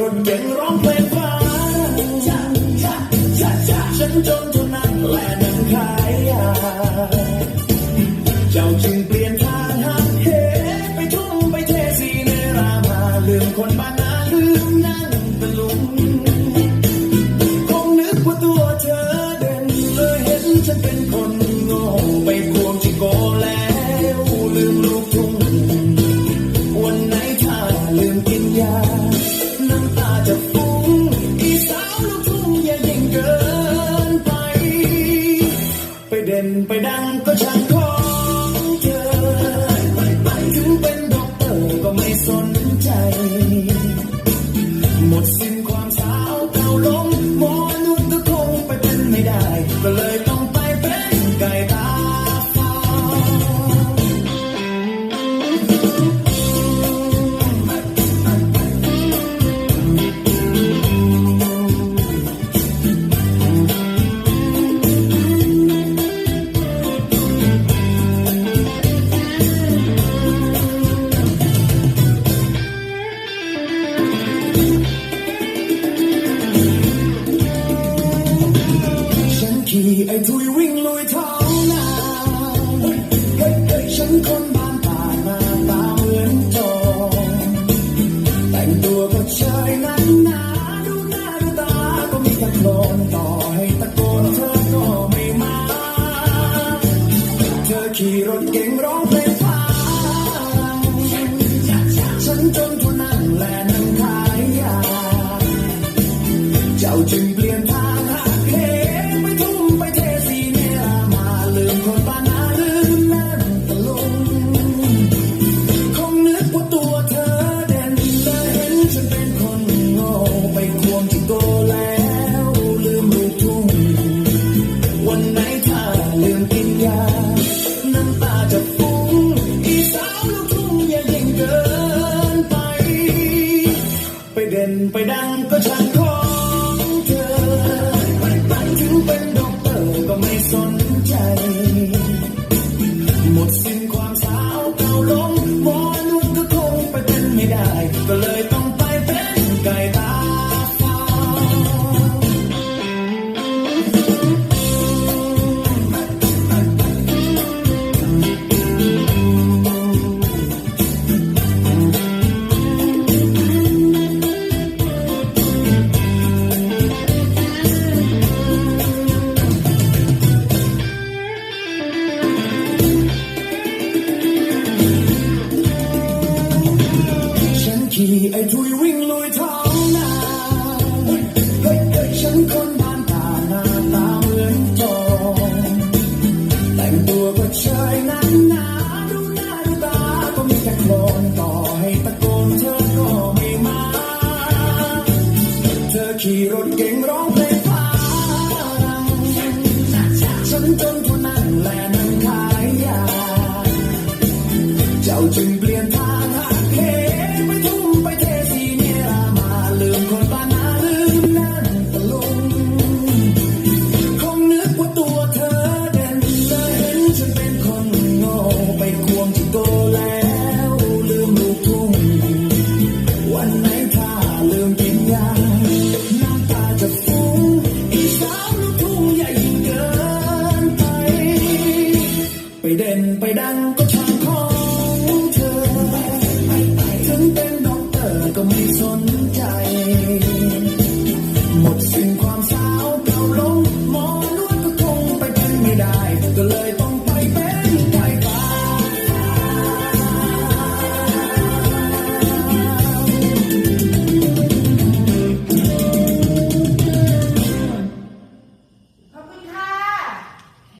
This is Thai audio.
รถเก่งร้องเพลงฟ้าฉันจนเท่านั้นและนั่งขายยาเจ้าจึงเปลี่ยนทางหักเหไปทุ่มไปเทสีในรามาลืมคนบ้าน ลุยท้อฉันคนบ้านป่ามาตาเหมือนทองแต่งตัวก็เชยนั้นนาดูหน้าดูตาก็มีตะโกนต่อให้ตะโกนเธอ ไอ้ทุยวิ่งลุยท้องนาเฮ้ยเฮ้ยฉันคนบ้านตาหน้าตาเหมือนจองแต่งตัวก็เชยหนาหนาดูหน้าดูตาก็มีแต่โคลนต่อให้ตะโกนเธอก็ไม่มา เธอขี่รถเก่งร้องเพลงพาฉันจนทนนั่งและนั่งขายยา เจ้าจึงเปลี่ยน เป็นไปดังก็ช่างของเธอ ถึงเป็นด็อกเตอร์ก็ไม่สนใจ หมดสิ้นความสาว